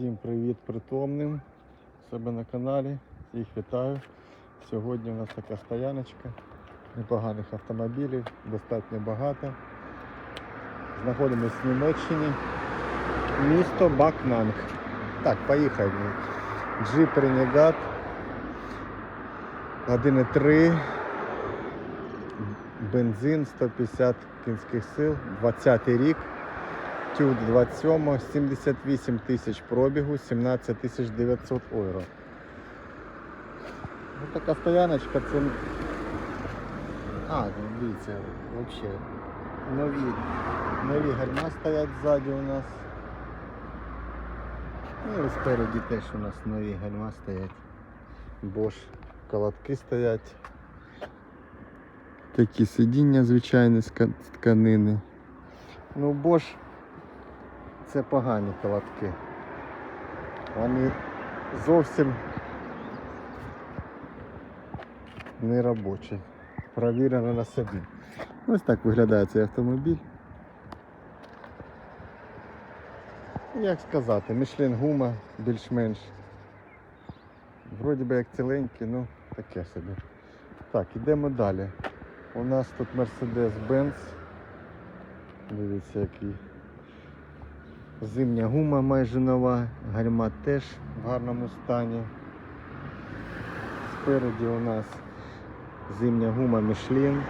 Всім привіт притомним себе на каналі. Всіх вітаю. Сьогодні у нас така стояночка непоганих автомобілів, достатньо багато. Знаходимося в Німеччині. Місто Бакнанг. Так, поїхали. Джип Renegade 1.3. Бензин 150 кінських сил, 20 рік. Тюд 27, 78 тисяч пробігу, 17 тисяч 900 євро. Ну, така стояночка, це. А, ну, дивіться, взагалі нові, нові гальма стоять ззаді у нас. Ну і спереді теж у нас нові гальма стоять. Bosch колодки стоять. Такі сидіння звичайні з тканини. Ну, Bosch це погані колодки. Вони зовсім не робочі. Провірено на собі. Ось так виглядає цей автомобіль. Як сказати, Michelin гума більш-менш. Вроді би як ціленький, ну таке собі. Так, ідемо далі. У нас тут Mercedes-Benz. Дивіться, який. Зимня гума майже нова, гальма теж в гарному стані. Спереді у нас зимня гума Michelin,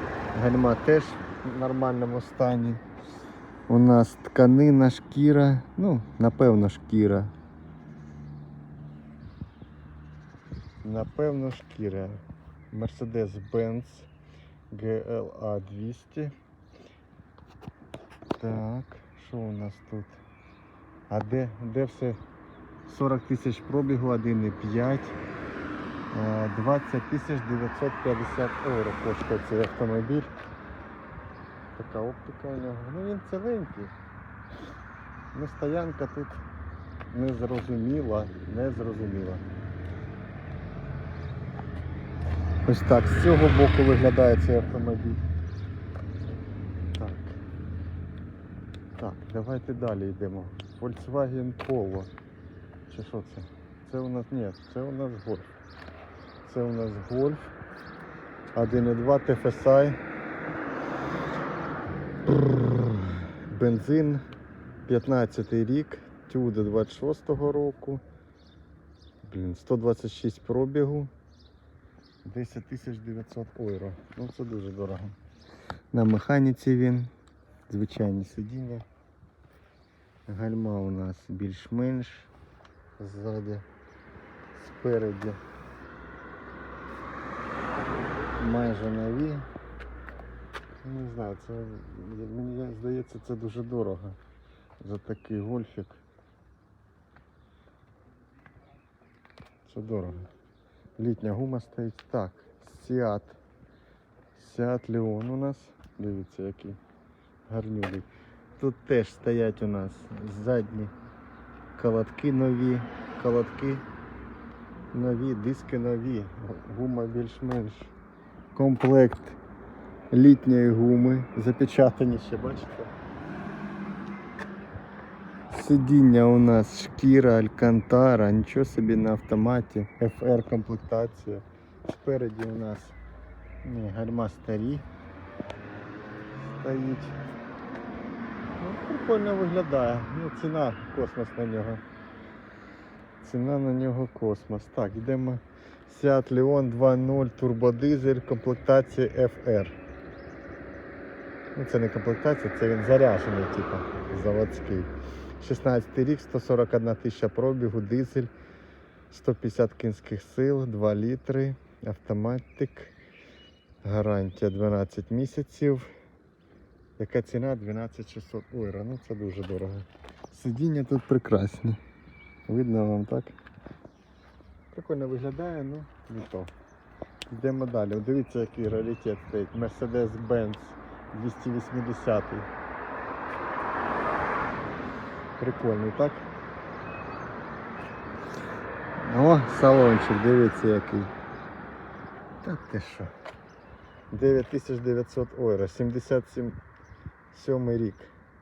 гальма теж в нормальному стані. У нас тканина, шкіра, ну, напевно, шкіра. Напевно, шкіра. Mercedes-Benz GLA 200. Так, що у нас тут? А де, де все? 40 тисяч пробігу, 1,5. Е, 20 тисяч 950 євро коштує цей автомобіль. Така оптика у нього. Ну він ціленький. Ну стоянка тут незрозуміла, незрозуміла. Ось так, з цього боку виглядає цей автомобіль. Так. Так, давайте далі йдемо. Volkswagen Polo. Чи що це? Це у нас ні, це у нас Golf. Це у нас Golf. 1.2 TFSI. Бензин 15 рік, Тюда 26-го року. Блін, 126 пробігу. 10 900 євро. Ну це дуже дорого. На механіці він. Звичайні сидіння. Гальма у нас більш-менш ззаді, спереді. Майже нові. Не знаю, це мені здається це дуже дорого за такий гольфік. Це дорого. Літня гума стоїть. Так, Сіат. Сіат Леон у нас. Дивіться, який гарнюлий. Тут теж стоять у нас задні колодки нові, колодки нові, диски нові, гума більш-менш. Комплект літньої гуми, запечатані ще, бачите? Сидіння у нас шкіра, алькантара, нічого собі на автоматі, FR комплектація. Спереді у нас ні, гальма старі стоїть. Прикольно виглядає. Ну, ціна космос на нього. Ціна на нього космос. Так, йдемо. Seat Leon 2.0 турбодизель комплектації FR. Ну, це не комплектація, це він заряджений, типу, заводський. 16 рік, 141 тисяча пробігу, дизель, 150 кінських сил, 2 літри, автоматик, гарантія 12 місяців. Яка ціна 12600 євро. Ну це дуже дорого. Сидіння тут прекрасні. Видно вам так? Прикольно виглядає, ну не то. Йдемо далі. Дивіться, який раритет стоїть. Mercedes-Benz 280. Прикольний, так? О, салончик, дивіться який. Та ти що? 9900 євро, 77 сьомий рік,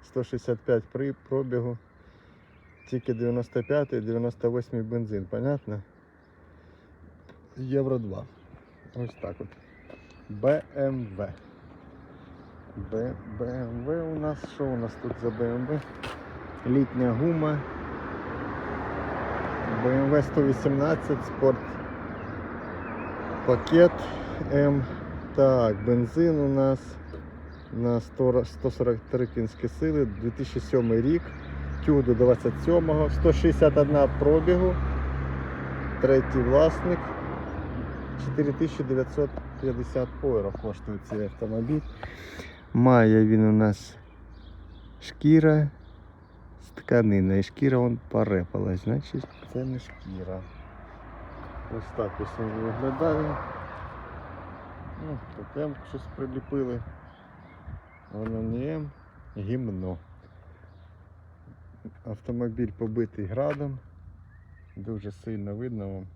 165 при пробігу, Тільки 95 і 98 бензин, понятно? Євро 2. Ось так от. BMW. Б- BMW у нас, що у нас тут за BMW? Літня гума. BMW 118 спорт. Пакет М. Так, бензин у нас на 100 143 кінські сили, 2007 рік, тюг до 27-го, 161 пробігу, третій власник, 4950 євро коштує цей автомобіль. Має він у нас шкіра з тканина, і шкіра вон порепалась, значить це не шкіра. Ось так ось він виглядає. Ну, тут щось приліпили. Воно не М, гімно. Автомобіль побитий градом. Дуже сильно видно вам.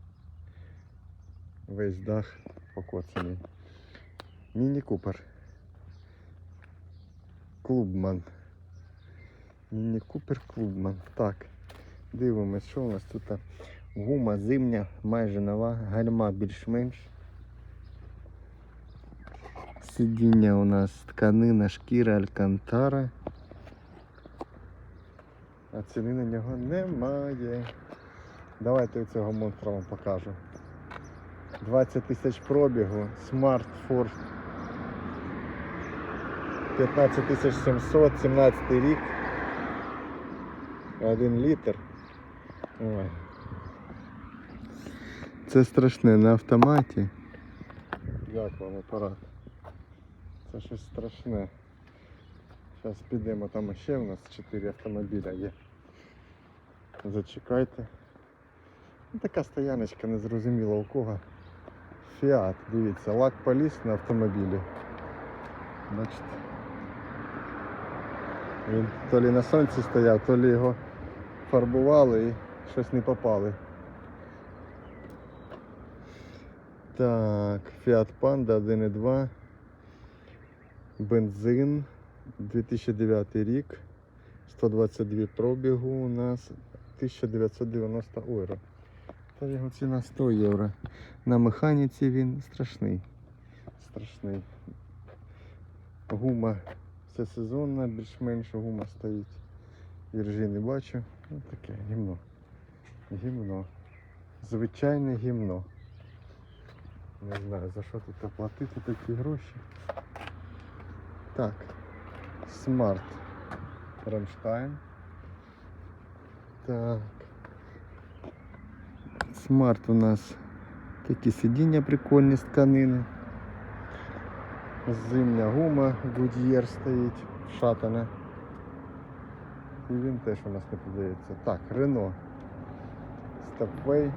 Весь дах покоцаний. Міні Купер. Клубман. Міні Купер Клубман. Так. Дивимось, що у нас тут. Гума зимня, майже нова, гальма більш-менш. Сидіння у нас тканина, шкіра, алькантара. А ціни на нього немає. Давайте цього монстра вам покажу. 20 тисяч пробігу, Smart Force 15 700, 17 рік. Один літр. Ой. Це страшне на автоматі. Як вам апарат? Це щось страшне. Зараз підемо, там ще у нас 4 автомобіля є. Зачекайте. Ну, така стояночка незрозуміла у кого. Фіат, дивіться, лак поліс на автомобілі. Бачите. Він то лі на сонці стояв, то лі його фарбували і щось не попали. Так, Fiat Panda 1.2. Бензин 2009 рік. 122 пробігу у нас 1990 євро. Та його ціна 100 євро. На механіці він страшний. Страшний. Гума все сезонна, більш-менш гума стоїть. Іржі не бачу. Ну таке гімно. Гімно. Звичайне гімно. Не знаю за що тут оплатити такі гроші. Так. Смарт. Рамштайн. Так. Смарт у нас такі сидіння прикольні з тканини. Зимня гума Goodyear стоїть, шатана. І він теж у нас не продається. Так, Рено. Степвей.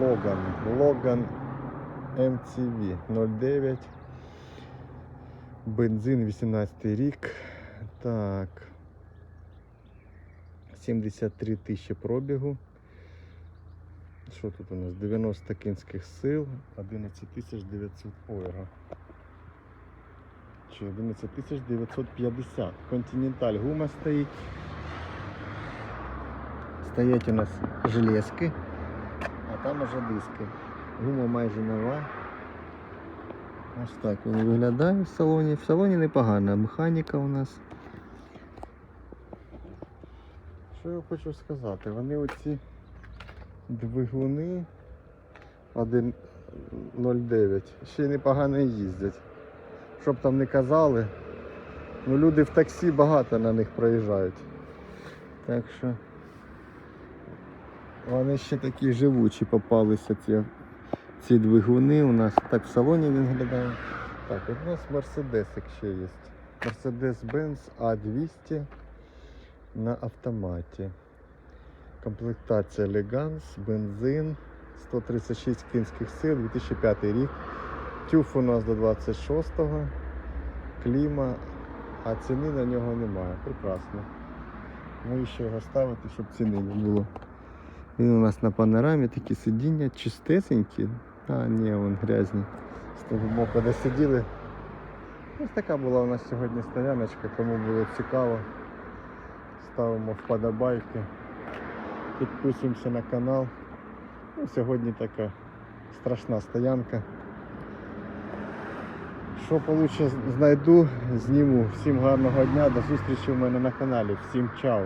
Логан. Логан MTV 09. Бензин 18 рік. Так. 73 тисячі пробігу. Що тут у нас? 90 кінських сил, 11 тисяч 900 євро. Чи 11 тисяч 950. Континенталь гума стоїть. Стоять у нас железки, а там уже диски. Гума майже нова. Ось так він виглядає в салоні. В салоні непогана механіка у нас. Що я хочу сказати? Вони оці двигуни 1.09 ще й непогано їздять. Щоб там не казали. Ну люди в таксі багато на них проїжджають. Так що вони ще такі живучі попалися ці, ці двигуни. У нас так в салоні він виглядає. Так, у нас Мерседесик ще є. Mercedes-Benz A200 на автоматі. Комплектація Elegance, бензин, 136 кінських сил, 2005 рік. Тюф у нас до 26-го, кліма, а ціни на нього немає. Прекрасно. Навіщо його ставити, щоб ціни не було. Він у нас на панорамі такі сидіння чистесенькі. А, ні, вон грязні. Боку, де сиділи. Ось така була у нас сьогодні стояночка, кому було цікаво. ставимо вподобайки, підписуємося на канал. Ну, сьогодні така страшна стоянка. Що получше знайду, зніму. Всім гарного дня, до зустрічі у мене на каналі. Всім чао!